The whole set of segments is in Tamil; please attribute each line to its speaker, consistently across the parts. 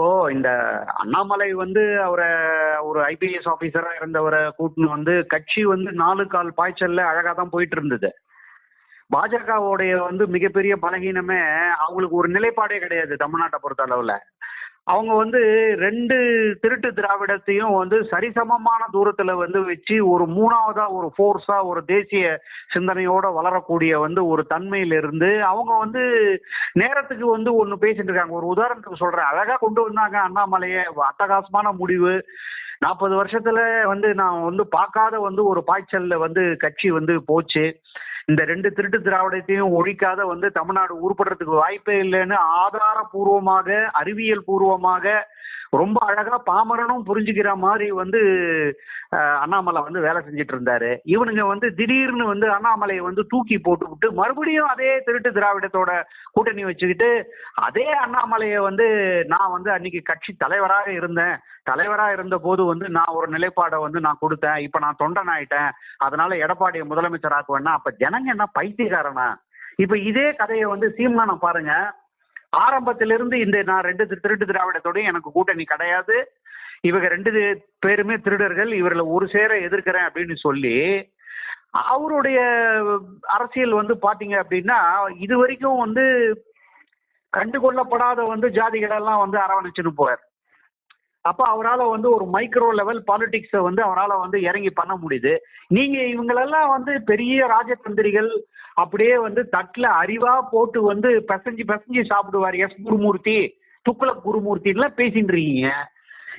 Speaker 1: இப்போ இந்த அண்ணாமலை வந்து அவரை ஒரு ஐபிஎஸ் ஆபீசரா இருந்தவரை கூட்டின்னு வந்து கட்சி வந்து நாலு கால் பாய்ச்சல்ல அழகா தான் போயிட்டு இருந்தது. பாஜகவுடைய வந்து மிகப்பெரிய பலகீனமே அவங்களுக்கு ஒரு நிலைப்பாடே கிடையாது தமிழ்நாட்டை பொறுத்த அளவுல. அவங்க வந்து ரெண்டு திருட்டு திராவிடத்தையும் வந்து சரிசமமான தூரத்துல வந்து வச்சு ஒரு மூணாவதா ஒரு ஃபோர்ஸா ஒரு தேசிய சிந்தனையோட வளரக்கூடிய வந்து ஒரு தன்மையில இருந்து அவங்க வந்து நேரத்துக்கு வந்து ஒண்ணு பேசிட்டு இருக்காங்க. ஒரு உதாரணத்துக்கு சொல்றேன். அழகா கொண்டு வந்தாங்க அண்ணாமலைய. அட்டகாசமான முடிவு. நாற்பது வருஷத்துல வந்து நான் வந்து பார்க்காத வந்து ஒரு பாய்ச்சல்ல வந்து கட்சி வந்து போச்சு. இந்த ரெண்டு திருட்டு திராவிடத்தையும் ஒழிக்காத வந்து தமிழ்நாடு உருப்படுறதுக்கு வாய்ப்பே இல்லைன்னு ஆதாரபூர்வமாக அறிவியல் பூர்வமாக ரொம்ப அழகா பாமரனும் புரிஞ்சுக்கிற மாதிரி வந்து அண்ணாமலை வந்து வேலை செஞ்சுட்டு இருந்தாரு. இவனுங்க வந்து திடீர்னு வந்து அண்ணாமலையை வந்து தூக்கி போட்டுவிட்டு மறுபடியும் அதே திருட்டு திராவிடத்தோட கூட்டணி வச்சுக்கிட்டு அதே அண்ணாமலையை வந்து நான் வந்து அன்னைக்கு கட்சி தலைவராக இருந்தேன். தலைவராக இருந்த போது வந்து நான் ஒரு நிலைப்பாடை வந்து நான் கொடுத்தேன். இப்ப நான் தொண்டன் ஆயிட்டேன் அதனால எடப்பாடியை முதலமைச்சர் ஆக்குவேன்னா அப்ப ஜனங்க என்ன பைத்தியக்காரனா? இப்ப இதே கதையை வந்து சீமானம் பாருங்க. ஆரம்பத்திலிருந்து இந்த நான் ரெண்டு திரு- திருட்டு திராவிடத்தோடையும் எனக்கு கூட்டணி கிடையாது. இவங்க ரெண்டு பேருமே திருடர்கள் இவர்களை ஒரு சேர எதிர்க்கிறேன் அப்படின்னு சொல்லி அவருடைய அரசியல் வந்து பாத்தீங்க அப்படின்னா இது வரைக்கும் வந்து கண்டுகொள்ளப்படாத வந்து ஜாதிகளெல்லாம் வந்து அரவணைச்சுன்னு போறார் அப்ப அவரால வந்து ஒரு மைக்ரோ லெவல் பாலிடிக்ஸை வந்து அவரால வந்து இறங்கி பண்ண முடியுது. நீங்க இவங்களெல்லாம் வந்து பெரிய ராஜதந்திரிகள் அப்படியே வந்து தட்டுல அறிவா போட்டு வந்து பசஞ்சு பிசைஞ்சு சாப்பிடுவார். எஸ் குருமூர்த்தி துக்குளக் குருமூர்த்தின்லாம் பேசிட்டு இருக்கீங்க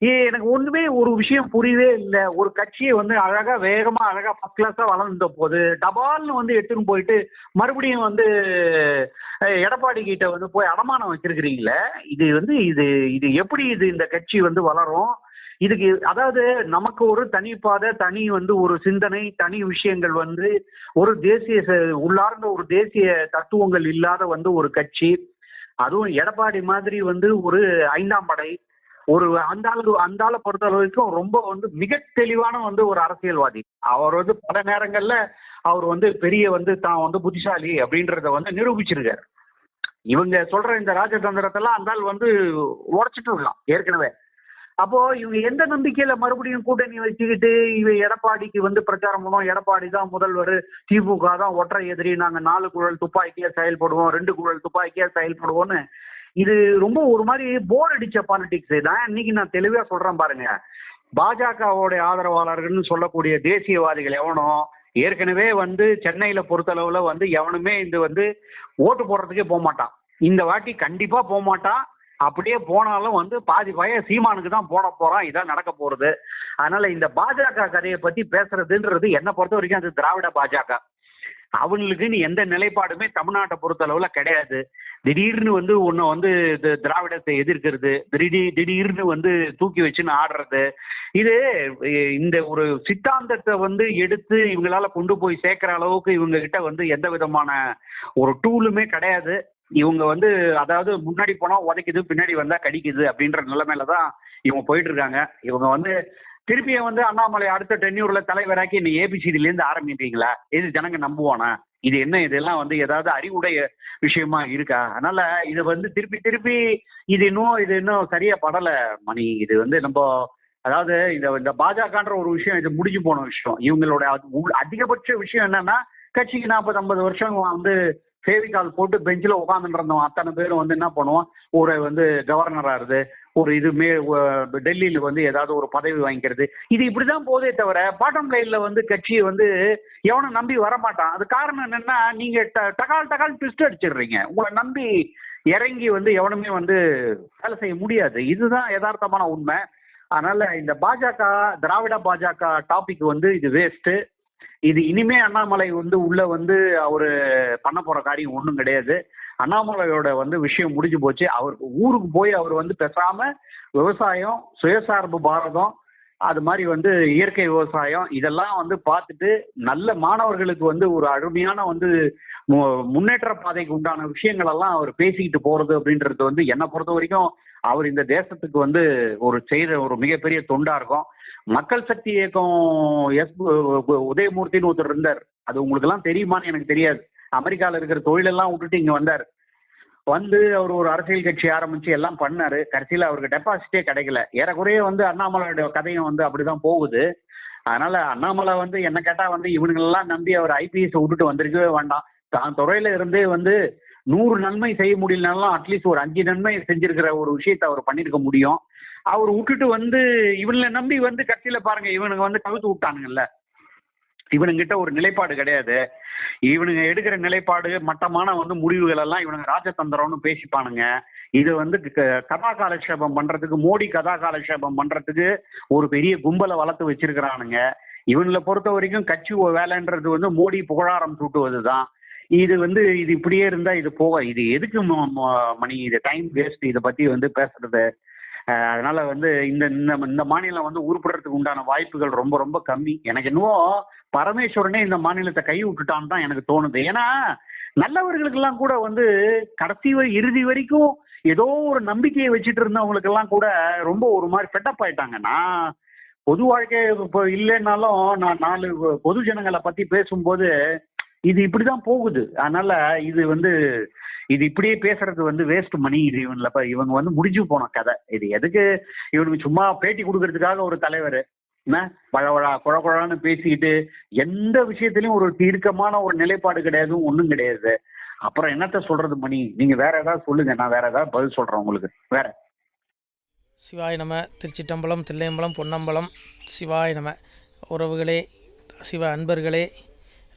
Speaker 1: எனக்கு ஒண்ணுமே ஒரு விஷயம் புரியவே இல்லை. ஒரு கட்சியை வந்து அழகா வேகமா அழகா ஃபர்ஸ்ட் கிளாஸா வளர்ந்த போது டபால்னு வந்து எடுத்துன்னு போயிட்டு மறுபடியும் வந்து எடப்பாடி கிட்ட வந்து போய் அடமானம் வச்சிருக்கிறீங்களே இது வந்து இது இது எப்படி இது இந்த கட்சி வந்து வளரும்? இதுக்கு அதாவது நமக்கு ஒரு தனி பாதை தனி வந்து ஒரு சிந்தனை தனி விஷயங்கள் வந்து ஒரு தேசிய ச- உள்ளார்ந்த ஒரு தேசிய தத்துவங்கள் இல்லாத வந்து ஒரு கட்சி. அதுவும் எடப்பாடி மாதிரி வந்து ஒரு ஐந்தாம் படை ஒரு அந்த அளவு அந்த ஆளை பொறுத்த அளவுக்கும் ரொம்ப வந்து மிக தெளிவான வந்து ஒரு அரசியல்வாதி. அவர் வந்து பல நேரங்கள்ல அவர் வந்து பெரிய வந்து தான் வந்து புத்திசாலி அப்படின்றத வந்து நிரூபிச்சிருக்காரு. இவங்க சொல்ற இந்த ராஜதந்திரத்தெல்லாம் அந்த ஆள் வந்து உடச்சிட்டு இருக்கலாம் ஏற்கனவே. அப்போ இவங்க எந்த நம்பிக்கையில மறுபடியும் கூட்டணி வச்சுக்கிட்டு இவ எடப்பாடிக்கு வந்து பிரச்சாரம் பண்ணுவோம் எடப்பாடி தான் முதல்வர் திமுக தான் ஒற்றை எதிரி. நாங்க நாலு குழல் துப்பாக்கியா செயல்படுவோம் ரெண்டு குழல் துப்பாக்கியா செயல்படுவோம்னு இது ரொம்ப ஒரு மாதிரி போர் அடிச்ச பாலிடிக்ஸ் தான் இன்னைக்கு நான் தெளிவா சொல்றேன் பாருங்க. பாஜகவோடைய ஆதரவாளர்கள்னு சொல்லக்கூடிய தேசியவாதிகள் எவனோ ஏற்கனவே வந்து சென்னையில பொறுத்தளவுல வந்து எவனுமே இது வந்து ஓட்டு போடுறதுக்கே போக மாட்டான். இந்த வாட்டி கண்டிப்பா போக மாட்டான். அப்படியே போனாலும் வந்து பாதி பய சீமானுக்கு தான் போட போறான். இதான் நடக்க போறது. அதனால இந்த பாஜக கதையை பத்தி பேசுறதுன்றது என்ன பொறுத்த வரைக்கும் அது திராவிட பாஜக. அவங்களுக்குன்னு எந்த நிலைப்பாடுமே தமிழ்நாட்டை பொறுத்த அளவுல கிடையாது. திடீர்னு வந்து உன்னை வந்து திராவிடத்தை எதிர்க்கிறது. திடீர் திடீர்னு வந்து தூக்கி வச்சுன்னு ஆடுறது. இது இந்த ஒரு சித்தாந்தத்தை வந்து எடுத்து இவங்களால கொண்டு போய் சேர்க்கிற அளவுக்கு இவங்க கிட்ட வந்து எந்த விதமான ஒரு டூலுமே கிடையாது. இவங்க வந்து அதாவது முன்னாடி போனா உதைக்குது பின்னாடி வந்தா கடிக்குது அப்படின்ற நிலைமையில தான் இவங்க போயிட்டு இருக்காங்க. இவங்க வந்து திருப்பியும் வந்து அண்ணாமலை அடுத்த டென்யூர்ல தலைவராக்கி நீ ஏபிசிடில இருந்து ஆரம்பிப்பீங்களா? இது ஜனங்க நம்புவானா? இது என்ன? இதெல்லாம் வந்து ஏதாவது அறிவுடைய விஷயமா இருக்கா? அதனால இது வந்து திருப்பி திருப்பி இது இன்னும் இது இன்னும் சரியா படல மணி. இது வந்து நம்ம அதாவது இந்த இந்த பாஜகன்ற ஒரு விஷயம் இது முடிஞ்சு போன விஷயம். இவங்களோட அதிகபட்ச விஷயம் என்னன்னா கட்சிக்கு நாற்பது ஐம்பது வருஷம் வந்து ஃபேவிகால் போட்டு பெஞ்சில் உட்காந்துட்டு இருந்தோம் அத்தனை பேரும் வந்து என்ன பண்ணுவோம் ஒரு வந்து கவர்னராக இருந்து ஒரு இது மே டெல்லியில் வந்து ஏதாவது ஒரு பதவி வாங்கிக்கிறது. இது இப்படிதான் போதே தவிர பாட்டம் லைன்ல வந்து கட்சியை வந்து எவனும் நம்பி வர மாட்டான் அது காரணம் என்னன்னா நீங்க ட- டகால் டகால் ட்விஸ்ட் அடிச்சிடுறீங்க. உங்களை நம்பி இறங்கி வந்து எவனுமே வந்து வேலை செய்ய முடியாது. இதுதான் யதார்த்தமான உண்மை. அதனால இந்த பாஜக திராவிட பாஜக டாபிக் வந்து இது வேஸ்ட்டு இது இனிமே அண்ணாமலை வந்து உள்ள வந்து அவரு பண்ண போற காரியம் ஒன்றும் கிடையாது. அண்ணாமலையோட வந்து விஷயம் முடிஞ்சு போச்சு. அவருக்கு ஊருக்கு போய் அவர் வந்து பேசாம விவசாயம் சுயசார்பு பாரதம் அது மாதிரி வந்து இயற்கை விவசாயம் இதெல்லாம் வந்து பார்த்துட்டு நல்ல மாணவர்களுக்கு வந்து ஒரு அருமையான வந்து மு- முன்னேற்ற பாதைக்கு உண்டான விஷயங்கள் எல்லாம் அவர் பேசிக்கிட்டு போறது அப்படின்றது வந்து என்னை பொறுத்த வரைக்கும் அவர் இந்த தேசத்துக்கு வந்து ஒரு செய்த ஒரு மிகப்பெரிய தொண்டா இருக்கும். மக்கள் சக்தி இயக்கம் எஸ் உதயமூர்த்தின்னு ஒருத்தர் இருந்தார். அது உங்களுக்கு எல்லாம் தெரியுமான்னு எனக்கு தெரியாது. அமெரிக்கால இருக்கிற தொழிலெல்லாம் விட்டுட்டு இங்க வந்தார். வந்து அவர் ஒரு அரசியல் கட்சி ஆரம்பிச்சு எல்லாம் பண்ணாரு. கடைசியில் அவருக்கு டெபாசிட்டே கிடைக்கல. ஏறக்குறைய வந்து அண்ணாமலையோட கதையும் வந்து அப்படிதான் போகுது. அதனால அண்ணாமலை வந்து என்ன கேட்டா வந்து இவனுங்களெல்லாம் நம்பி அவர் ஐபிஎஸ் விட்டுட்டு வந்திருக்கவே வேண்டாம். தான் துறையில இருந்தே வந்து நூறு நன்மை செய்ய முடியலனாலும் அட்லீஸ்ட் ஒரு அஞ்சு நன்மை செஞ்சிருக்கிற ஒரு விஷயத்த அவர் பண்ணிருக்க முடியும். அவர் விட்டுட்டு வந்து இவனை நம்பி வந்து கட்சியில பாருங்க இவனுங்க வந்து கவித்து விட்டானுங்கல்ல. இவனுங்கிட்ட ஒரு நிலைப்பாடு கிடையாது. இவனுங்க எடுக்கிற நிலைப்பாடு மட்டமான வந்து முடிவுகள் எல்லாம் இவனுங்க ராஜதந்திரம்னு பேசிப்பானுங்க. இது வந்து க- கதா காலக்ஷேபம் பண்றதுக்கு மோடி கதா காலக்ஷேபம் பண்றதுக்கு ஒரு பெரிய கும்பலை வளர்த்து வச்சிருக்கிறானுங்க. இவனில் பொறுத்த வரைக்கும் கட்சி வேலைன்றது வந்து மோடி புகழாரம் சூட்டுவது தான் இது வந்து இது இப்படியே இருந்தா இது போக இது எதுக்கு மணி இது டைம் வேஸ்ட் இதை பத்தி வந்து பேசுறது? அதனால வந்து இந்த இந்த இந்த மாநிலம் வந்து உருப்படுறதுக்கு உண்டான வாய்ப்புகள் ரொம்ப ரொம்ப கம்மி. எனக்கு என்னவோ பரமேஸ்வரனே இந்த மாநிலத்தை கை விட்டுட்டான்னு தான் எனக்கு தோணுது. ஏன்னா நல்லவர்களுக்கெல்லாம் கூட வந்து கடைசி வரை இறுதி வரைக்கும் ஏதோ ஒரு நம்பிக்கையை வச்சுட்டு இருந்தவங்களுக்கு எல்லாம் கூட ரொம்ப ஒரு மாதிரி ஃபெட்டப் ஆயிட்டாங்க. நான் பொது வாழ்க்கை இப்போ இல்லைன்னாலும் நான் நாலு பொது ஜனங்களை பத்தி பேசும்போது இது இப்படிதான் போகுது. அதனால இது வந்து இது இப்படியே பேசுறது வந்து வேஸ்ட் மணி இது இவன்ல இவங்க வந்து முடிஞ்சு போன கதை. இது எதுக்கு இவனுக்கு சும்மா பேட்டி கொடுக்கறதுக்காக ஒரு தலைவர் என்ன? பழவழா குழ குழான்னு பேசிக்கிட்டு எந்த விஷயத்திலயும் ஒரு தீர்க்கமான ஒரு நிலைப்பாடு கிடையாது ஒன்றும் கிடையாது. அப்புறம் என்னத்த சொல்றது மணி? நீங்க வேற ஏதாவது சொல்லுங்க. நான் வேற ஏதாவது பதில் சொல்றேன் உங்களுக்கு. வேற.
Speaker 2: சிவாய நம. திருச்சிட்டம்பலம் தில்லையம்பலம் பொன்னம்பலம். சிவாய நம. உறவுகளே சிவ அன்பர்களே